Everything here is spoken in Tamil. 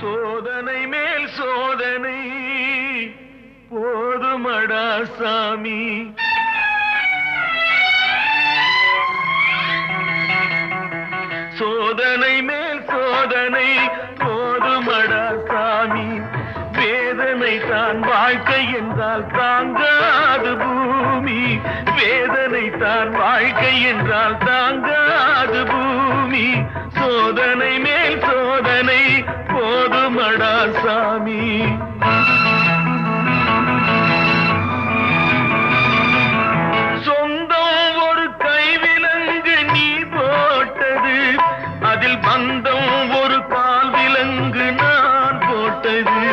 சோதனை மேல் சோதனை. போதுமடா சாமி. சோதனை மேல் சோதனை போதுமடா சாமி. வேதனை தான் வாழ்க்கை என்றால் தாங்காது பூமி. வேதனை தான் வாழ்க்கை என்றால் தாங்காது பூமி. சோதனை மேல் சோதனை இல்லடா சாமி. சொந்தம் ஒரு கைவிலங்கு நீ போட்டது. அதில் பந்தம் ஒரு கால் விலங்கு நான் போட்டது.